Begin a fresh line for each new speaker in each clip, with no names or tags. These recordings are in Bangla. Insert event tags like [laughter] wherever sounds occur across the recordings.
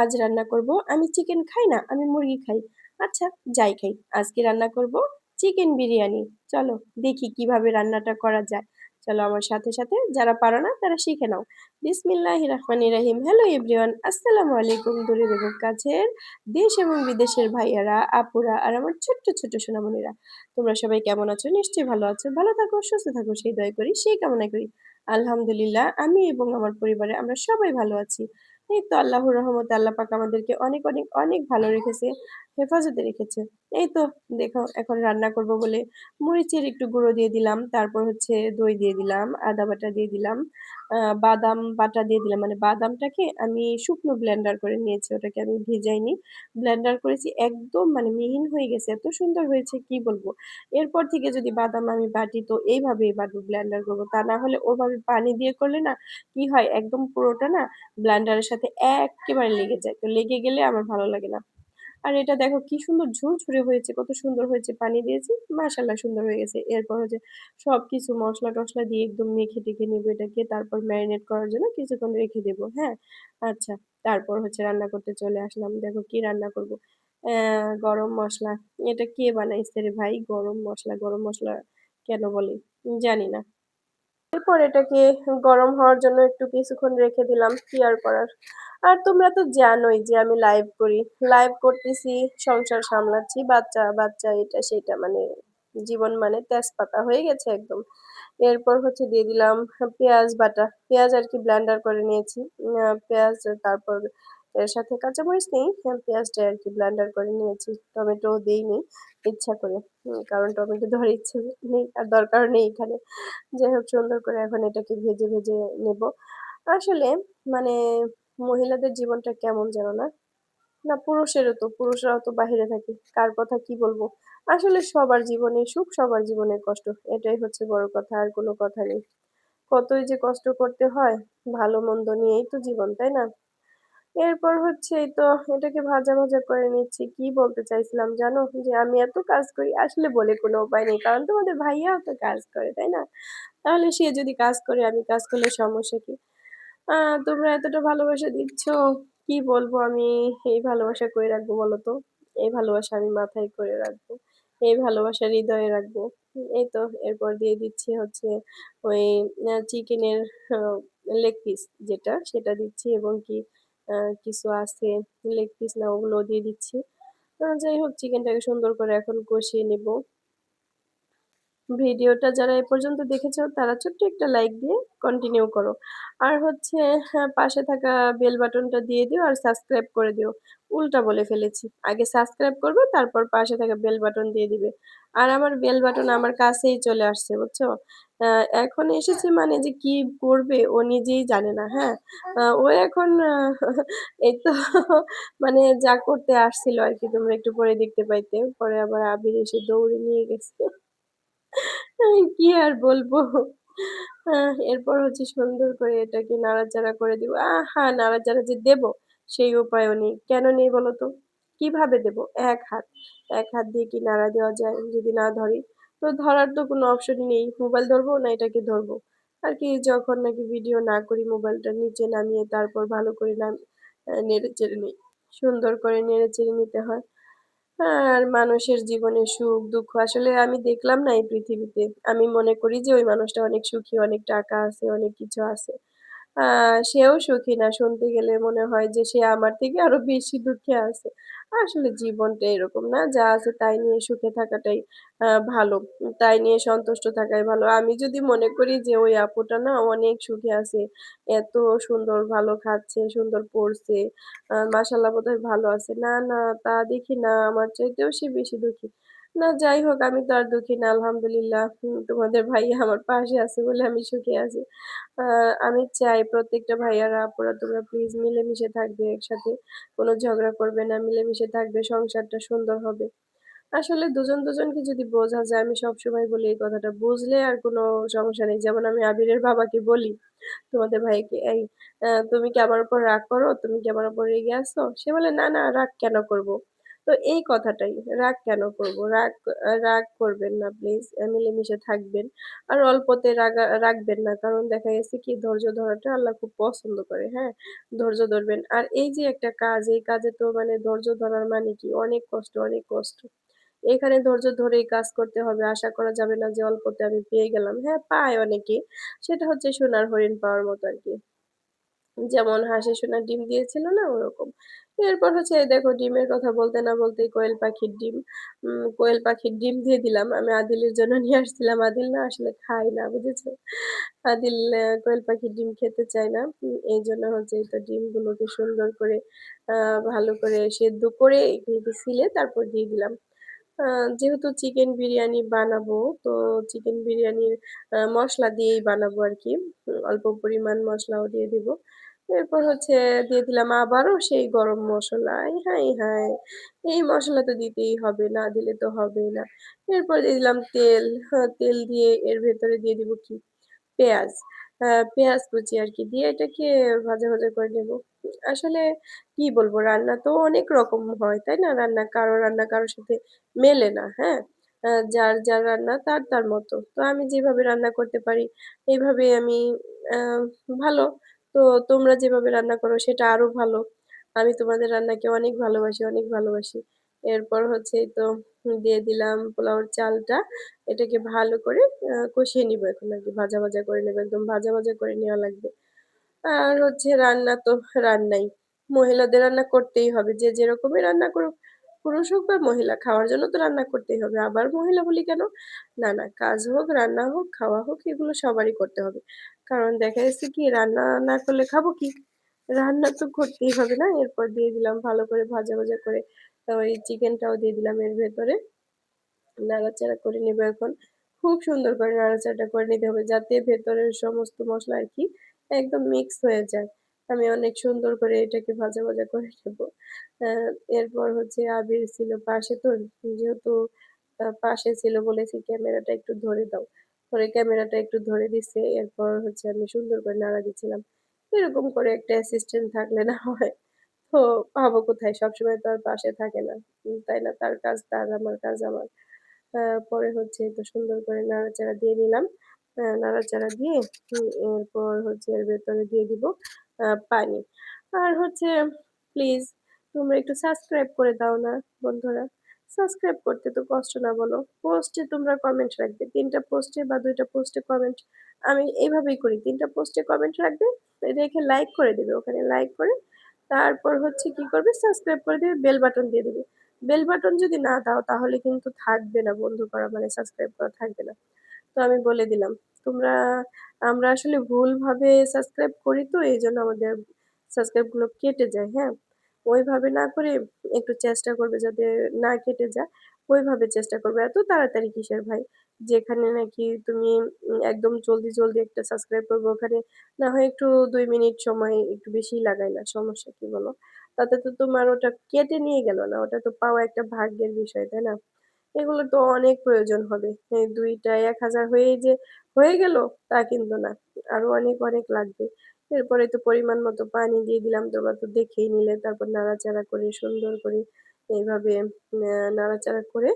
আজ রান্না করব। আমি চিকেন খাই না, আমি মুরগি খাই। আচ্ছা যাই খাই। আজকে রান্না করব চিকেন বিরিয়ানি। চলো, দেখি কীভাবে রান্নাটা করা যায়। চলো, আমার সাথে সাথে যারা পারো না, তারা শিখে নাও। বিসমিল্লাহ রহমানি রহিম। হ্যালো এভরিওয়ান, আসসালামু আলাইকুম দূরের এবং কাছের দেশ এবং বিদেশের ভাইয়ারা, আপুরা আর আমার ছোট্ট ছোট্ট সোনামণিরা। তোমরা সবাই কেমন আছো? নিশ্চয়ই ভালো আছো। ভালো থাকো, সুস্থ থাকো, সেই দয় করি, সেই কামনা করি। আলহামদুলিল্লাহ, আমি এবং আমার পরিবারে আমরা সবাই ভালো আছি। এই তো আল্লাহর রহমতে আল্লাহ পাক আমাদেরকে অনেক অনেক অনেক ভালো রেখেছে। হেফাজতে রেখেছে। এই তো, দেখো, এখন রান্না করব বলে মরিচের একটু গুঁড়ো দিয়ে দিলাম, তারপর হচ্ছে দই দিয়ে দিলাম, আদা বাটা দিয়ে দিলাম বাদাম বাটা দিয়ে দিলাম। মানে বাদামটাকে আমি শুকনো ব্লেন্ডার করে নিয়েছি, ওটাকে আমি ভিজাইনি। ব্লেন্ডার করেছি একদম মানে মিহিন হয়ে গেছে, এত সুন্দর হয়েছে, কি বলব? এরপর থেকে যদি বাদাম আমি বাটি, তো এইভাবেই বাটবো ব্লেন্ডার করব। তা না হলে ওভাবে পানি দিয়ে করলে না কি হয়, একদম পুরোটা না ব্লেন্ডারের সাথে একেবারে লেগে যায়। তো লেগে গেলে আমার ভালো লাগে না। আর এটা দেখো কি সুন্দর ঝুরঝুরে হয়েছে, কত সুন্দর হয়েছে, পানি দিয়েছি মাশাল্লাহ সুন্দর হয়ে গেছে। এরপর হচ্ছে সব কিছু মশলা টশলা দিয়ে একদম মেখে টেখে নেব এটাকে, তারপর ম্যারিনেট করার জন্য কিছুক্ষণ রেখে দেবো হ্যাঁ? আচ্ছা তারপর হচ্ছে রান্না করতে চলে আসলাম। দেখো কি রান্না করব। গরম মশলা, এটা কে বানাইছে রে ভাই? গরম মশলা গরম মশলা কেন বলে? জানি না। এরপর এটাকে গরম হওয়ার জন্য একটু কিছুক্ষণ রেখে দিলাম কি আর করার। আর তোমরা তো জানোই যে আমি লাইভ করি। লাইভ করতেছি, সংসার সামলাচ্ছি, বাচ্চা বাচ্চা, এটা, সেটা মানে জীবন মানে তেজপাতা হয়ে গেছে একদম। এরপর হচ্ছে দিয়ে দিলাম পেঁয়াজ বাটা। পেঁয়াজ আর কি ব্লেন্ডার করে নিয়েছি। পেঁয়াজ, তারপর এর সাথে কাঁচামরিচ নেই পেঁয়াজটা আর কি ব্লেন্ডার করে নিয়েছি। টমেটো দিইনি, ইচ্ছা করে কারণ টমেটো ধরে ইচ্ছে নেই, আর দরকার নেই এখানে। যাই হোক, সুন্দর করে এখন এটাকে ভেজে ভেজে নেব। আসলে মানে মহিলাদের জীবনটা কেমন যেন না? না, পুরুষেরও তো, পুরুষরাও তো বাহিরে থাকে, কার কথা কি বলব? আসলে সবার জীবনে সুখ, সবার জীবনে কষ্ট, এটাই হচ্ছে বড় কথা, আর কোনো কথা নেই। কতই যে কষ্ট করতে হয়, ভালো মন্দ নিয়েই তো জীবন, তাই না? এরপর হচ্ছে তো এটাকে ভাজা ভাজা করে নিচ্ছি। কি বলতে চাইছিলাম জানো? যে আমি এত কাজ করি, আসলে বলে কোনো উপায় নেই। কারণ তোমাদের ভাইয়াও তো কাজ করে, তাই না? তাহলে সে যদি কাজ করে, আমি কাজ করলে সমস্যা কি? তোমরা এতটা ভালোবাসা দিচ্ছ, কি বলব আমি? এই ভালোবাসা করে রাখব বলো তো? এই ভালোবাসা আমি মাথায় করে রাখব। এই ভালোবাসা হৃদয়ে রাখব। এই তো এরপর দিয়ে দিচ্ছি হচ্ছে ওই চিকেনের লেগ পিস যেটা, সেটা দিচ্ছি এবং কি কিছু আছে লেগ পিস না ওগুলো দিয়ে দিচ্ছি। যাই হোক চিকেনটাকে সুন্দর করে এখন কষিয়ে নেব। ভিডিওটা যারা এ পর্যন্ত দেখেছ তারা ছোট্ট একটা লাইক দিয়ে কন্টিনিউ করো। আর হচ্ছে হ্যাঁ, পাশে থাকা বেল বাটনটা দিয়ে দিও আর সাবস্ক্রাইব করে দিও। উল্টা বলে ফেলেছি। আগে সাবস্ক্রাইব করবে তারপর পাশে থাকা বেল বাটন দিয়ে দিবে। আর আমার বেল বাটন আমার কাছেই চলে আসছে বুঝছ? এখন এসেছে মানে যে কি করবে ও নিজেই জানে না হ্যাঁ? ও এখন [laughs] এই তো [laughs] মানে যা করতে আসছিল আর কি তোমরা একটু পরে দেখতে পাইতে। পরে আবার আবির এসে দৌড়ে নিয়ে গেছে। [laughs] কি আর বলব? এরপর হচ্ছে সুন্দর করে এটাকে নাড়াচাড়া করে দিব। আহা, নাড়াচাড়া যে দেব, সেই উপায়ও নেই। কেন নেই বলো তো? কীভাবে দেব? এক হাত। এক হাত দিয়ে কি নাড়া দেওয়া যায় যদি না ধরি? তো ধরার তো কোনো অপশন নেই। মোবাইল ধরবো না এটাকে ধরবো? আর কি যখন নাকি ভিডিও না করি মোবাইলটা নিচে নামিয়ে তারপর ভালো করে নাম নেড়ে চেড়ে নিই। সুন্দর করে নেড়ে চেড়ে নিতে হয়। আর মানুষের জীবনে সুখ, দুঃখ আসলে আমি দেখলাম না এই পৃথিবীতে। আমি মনে করি যে ওই মানুষটা অনেক সুখী, অনেক টাকা আছে, অনেক কিছু আছে। সেও সুখী না। শুনতে গেলে মনে হয় যে সে আমার থেকে আরও বেশি দুঃখে আছে। আসলে জীবনটা এরকম না। যা আছে তাই নিয়ে সুখে থাকাটাই ভালো। তাই নিয়ে সন্তুষ্ট থাকাই ভালো। আমি যদি মনে করি যে ওই আপুটা না অনেক সুখে আছে, এত সুন্দর ভালো খাচ্ছে, সুন্দর পড়ছে মাসাল্লাহ বোধহয় ভালো আছে। না না, তা দেখি না। আমার চাইতেও সে বেশি দুঃখী। না, যাই হোক, আমি তো আর দুঃখী না, আলহামদুলিল্লাহ। তোমাদের ভাইয়া আমার পাশে আছে বলে আমি সুখে আছি। আমি চাই প্রত্যেকটা ভাইয়ারা, আপুরা, তোমরা প্লিজ মিলেমিশে থাকবে একসাথে। কোনো ঝগড়া করবে না, মিলেমিশে থাকবে, সংসারটা সুন্দর হবে। আসলে দুজন দুজনকে যদি বোঝা যায়, আমি সবসময় বলি এই কথাটা, বুঝলে আর কোনো সমস্যা নেই। যেমন আমি আবিরের বাবাকে বলি, তোমাদের ভাইকে এই তুমি কি আমার উপর রাগ করো? তুমি কি আমার উপর রেগে আসো সে বলে, না না, রাগ কেন করব? তো এই কথাটাই রাগ কেন করব? রাগ রাগ করবেন না প্লিজ। মিলেমিশে থাকবেন। আর অল্পতে রাগা রাখবেন না। কারণ দেখা গেছে কি ধৈর্য ধরাটা আল্লাহ খুব পছন্দ করে, হ্যাঁ? ধৈর্য ধরবেন। আর এই যে একটা কাজ, এই কাজে তো মানে ধৈর্য ধরার মানে কি অনেক কষ্ট, অনেক কষ্ট। এখানে ধৈর্য ধরেই কাজ করতে হবে। আশা করা যাবে না যে অল্পতে আমি পেয়ে গেলাম। হ্যাঁ, পায় অনেকে। সেটা হচ্ছে সোনার হরিণ পাওয়ার মতো আরকি। যেমন হাঁসে সোনার ডিম দিয়েছিল না ওরকম। এরপর হচ্ছে দেখো ডিমের কথা বলতে না বলতেই কোয়েল পাখির ডিম। কোয়েল পাখির ডিম দিয়ে দিলাম। আমি আদিলের জন্য নিয়ে আসছিলাম। আদিল না আসলে খায় না, বুঝেছ? আদিল কোয়েল পাখির ডিম খেতে চায় না। উম এইজন্য হচ্ছে এই তো ডিমগুলোকে সুন্দর করে ভালো করে সেদ্ধ করে এগুলোকে ছিলে তারপর দিয়ে দিলাম। যেহেতু চিকেন বিরিয়ানি বানাবো, তো চিকেন বিরিয়ানির মশলা দিয়েই বানাবো আর কি অল্প পরিমাণ মশলাও দিয়ে দিব। এরপর হচ্ছে দিয়ে দিলাম আবারও সেই গরম মশলা হায়, হায়! এই মশলা তো দিতেই হবে, না দিলে তো হবেই না। এরপর দিয়ে দিলাম তেল। হ্যাঁ, তেল দিয়ে এর ভেতরে দিয়ে দিব কি? পেঁয়াজ। পেঁয়াজ কুচি আর কি দিয়ে এটাকে ভাজা, ভাজা করে নেব। আসলে কি বলব রান্না তো অনেক রকম হয়, তাই না? রান্না কারও রান্না কারোর সাথে মেলে না, হ্যাঁ? যার, যার রান্না তার, তার মতো। তো আমি যেভাবে রান্না করতে পারি এইভাবে আমি ভালো। তো তোমরা যেভাবে রান্না করো সেটা আরও ভালো। আমি তোমাদের রান্নাকে অনেক ভালোবাসি, অনেক ভালোবাসি। এরপর হচ্ছে তো দিয়ে দিলাম পোলাওর চালটা। এটাকে ভালো করে কষিয়ে নিবো এখন আর কি ভাজা, ভাজা করে নেব। একদম ভাজা, ভাজা করে নেওয়া লাগবে। আর হচ্ছে রান্না তো রান্নাই। মহিলাদের রান্না করতেই হবে। যে যেরকমই রান্না করুক, পুরুষ হোক বা মহিলা, খাওয়ার জন্য তো রান্না করতেই হবে। আবার মহিলা বলি কেন? না, না, কাজ হোক, রান্না হোক, খাওয়া হোক এগুলো সবারই করতে হবে। কারণ দেখা যাচ্ছে কি রান্না না করলে খাব কি? রান্না তো করতেই হবে না? এরপর দিয়ে দিলাম ভালো করে ভাজা, ভাজা করে ওই চিকেনটাও দিয়ে দিলাম এর ভেতরে। নাড়াচাড়া করে নেব এখন। খুব সুন্দর করে নাড়াচাড়াটা করে নিতে হবে যাতে ভেতরের সমস্ত মশলা আর কি একদম মিক্স হয়ে যায়। আমি অনেক সুন্দর করে এটাকে ভাজা, ভাজা করে নেব। এরপর হচ্ছে আবির ছিল পাশে তো যেহেতু পাশে ছিল বলেছি ক্যামেরাটা একটু ধরে দাও। পরে ক্যামেরাটা একটু ধরে দিছে। এরপর হচ্ছে আমি সুন্দর করে নাড়া দিচ্ছিলাম। এরকম করে একটা অ্যাসিস্ট্যান্ট থাকলে না হয়। তো পাবো কোথায়? সবসময় তো আর পাশে থাকে না। তাই না? তার কাজ তার, আমার কাজ আমার। পরে হচ্ছে তো সুন্দর করে নাড়াচাড়া দিয়ে নিলাম। নাড়াচাড়া দিয়ে এরপর হচ্ছে এর ভেতরে দিয়ে দিব পানি। আর হচ্ছে প্লিজ তোমরা একটু সাবস্ক্রাইব করে দাও না বন্ধুরা। সাবস্ক্রাইব করতে তো কষ্ট না বলো। পোস্টে তোমরা কমেন্ট রাখবে। তিনটা পোস্টে বা দুইটা পোস্টে কমেন্ট আমি এইভাবেই করি। তিনটা পোস্টে কমেন্ট রাখবে, রেখে লাইক করে দিবে। ওখানে লাইক করে তারপর হচ্ছে কি করবে? সাবস্ক্রাইব করে দিবে, বেল বাটন দিয়ে দিবে। বেল বাটন যদি না দাও তাহলে কিন্তু থাকবে না বন্ধু করা মানে সাবস্ক্রাইব করা থাকবে না। তো আমি বলে দিলাম। তোমরা আমরা আসলে ভুলভাবে সাবস্ক্রাইব করি তো এই জন্য আমাদের সাবস্ক্রাইবগুলো কেটে যায়, হ্যাঁ? ওইভাবে না করে একটু চেষ্টা করবে যাতে না কেটে যায়, ওইভাবে চেষ্টা করবে। এত তাড়াতাড়ি কিসের ভাই? যেখানে নাকি তুমি একদম জলদি, জলদি একটা সাবস্ক্রাইব করবে ওখানে না হয় একটু ২ মিনিট সময় একটু বেশিই লাগাই না, সমস্যা কি বলো? তাতে তো তোমার ওটা কেটে নিয়ে গেল না। ওটা তো পাওয়া একটা ভাগ্যের বিষয়, তাই না? এগুলো তো অনেক প্রয়োজন হবে। এই ২ টা ১,০০০ হয়েই যে হয়ে গেল তা কিন্তু না। আরও অনেক, অনেক লাগবে। এরপরে তো পরিমাণ মতো পানি দিয়ে দিলাম। তোমরা তো দেখেই নিলে। তারপর নাড়াচাড়া করে সুন্দর করে এইভাবে নাড়াচাড়া করে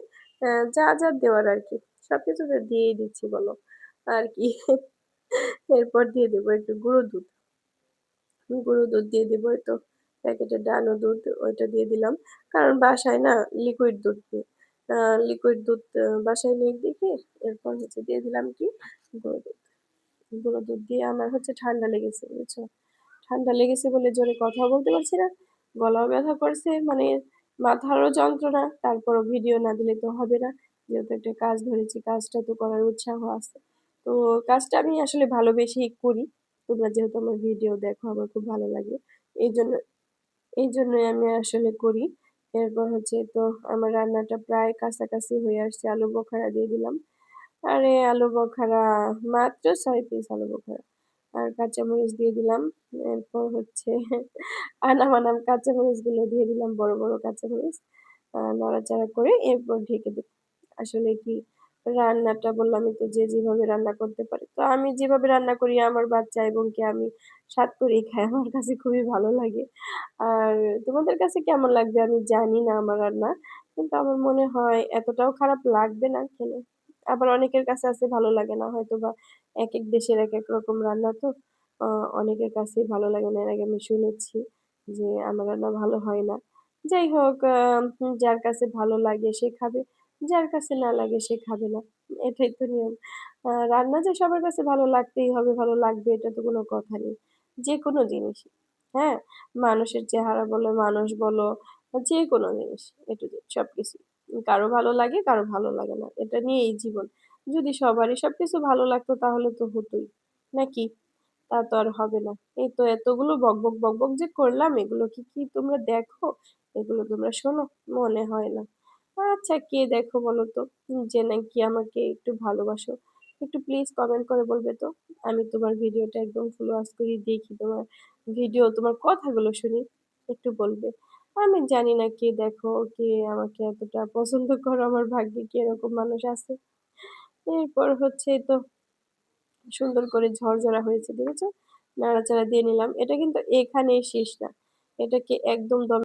যা, যা দেওয়ার আরকি সবকিছু তো দিয়েই দিচ্ছি বলো। আর কি এরপর দিয়ে দেব একটু গুঁড়ো দুধ। গুঁড়ো দুধ দিয়ে দেবো তো প্যাকেটের ডানো দুধ ওইটা দিয়ে দিলাম। কারণ বাসায় না লিকুইড দুধ। আ লিকুইড দুধ বাসায় নেই দেখে এরপর হচ্ছে দিয়ে দিলাম কি গুঁড়ো দুধ। গুঁড়ো দুধ দিয়ে আমার হচ্ছে ঠান্ডা লেগেছে, বুঝছ? ঠান্ডা লেগেছে বলে জোরে কথাও বলতে পারছি না। গলাও ব্যথা করছে মানে মাথারও যন্ত্রণা। তারপরও ভিডিও না দিলে তো হবে না। যেহেতু একটা কাজ ধরেছি, কাজটা তো করার উৎসাহ আছে। তো কাজটা আমি আসলে ভালোবেসেই করি। তোমরা যেহেতু আমার ভিডিও দেখো আমার খুব ভালো লাগে। এই জন্য এই জন্যই আমি আসলে করি। এরপর হচ্ছে তো আমার রান্নাটা প্রায় কাছাকাছি হয়ে আসছে। আলু বোখারা দিয়ে দিলাম। আরে আলু বোখারা মাত্র ছয় পিস আলু বোখারা। আর কাঁচামরিচ দিয়ে দিলাম। এরপর হচ্ছে [laughs] আনাম, আনাম কাঁচামরিচগুলো দিয়ে দিলাম বড়, বড় কাঁচামরিচ। নাড়াচাড়া করে এরপর ঢেকে দেব। আসলে কি রান্নাটা বললামই তো যে যেভাবে রান্না করতে পারে। তো আমি যেভাবে রান্না করি আমার বাচ্চা এবং কি আমি স্বাদ করেই খাই। আমার কাছে খুবই ভালো লাগে। আর তোমাদের কাছে কেমন লাগবে আমি জানি না আমার রান্না। কিন্তু আমার মনে হয় এতটাও খারাপ লাগবে না খেলে। আবার অনেকের কাছে আছে ভালো লাগে না হয়তোবা এক দেশের এক এক রকম রান্না তো। অনেকের কাছেই ভালো লাগে না। এর আগে আমি শুনেছি যে আমার রান্না ভালো হয় না। যাই হোক যার কাছে ভালো লাগে সে খাবে। যার কাছে না লাগে সে খাবে না। এটাই তো নিয়ম। রান্না যে সবার কাছে ভালো লাগতেই হবে, ভালো লাগবে এটা তো কোনো কথা নেই। যে কোনো জিনিসই, হ্যাঁ? মানুষের চেহারা বলো, মানুষ বলো, যে কোনো জিনিস to Z সবকিছুই। কারও ভালো লাগে, কারও ভালো লাগে না। এটা নিয়েই জীবন। যদি সবারই সবকিছু ভালো লাগতো তাহলে তো হতোই নাকি? তা তো আর হবে না। এই তো এতগুলো বকবক, বকবক যে করলাম এগুলো কি, কি তোমরা দেখো? এগুলো তোমরা শোনো? মনে হয় না। আচ্ছা কে দেখো বলো তো? যে নাকি আমাকে একটু ভালোবাসো। একটু প্লিজ কমেন্ট করে বলবে তো? আমি তোমার ভিডিওটা একদম ফুল ওয়াচ করি, দেখি তোমার ভিডিও, তোমার কথাগুলো শুনি। একটু বলবে। আমি জানি না কে দেখো, কে আমাকে এতটা পছন্দ করো, আমার ভাগ্যে কি এরকম মানুষ আছে? এরপর হচ্ছে তো সুন্দর করে ঝরঝরা হয়েছে দেখেছ? নাড়াচাড়া দিয়ে নিলাম। এটা কিন্তু এখানে শেষ না। এটাকে একদম দম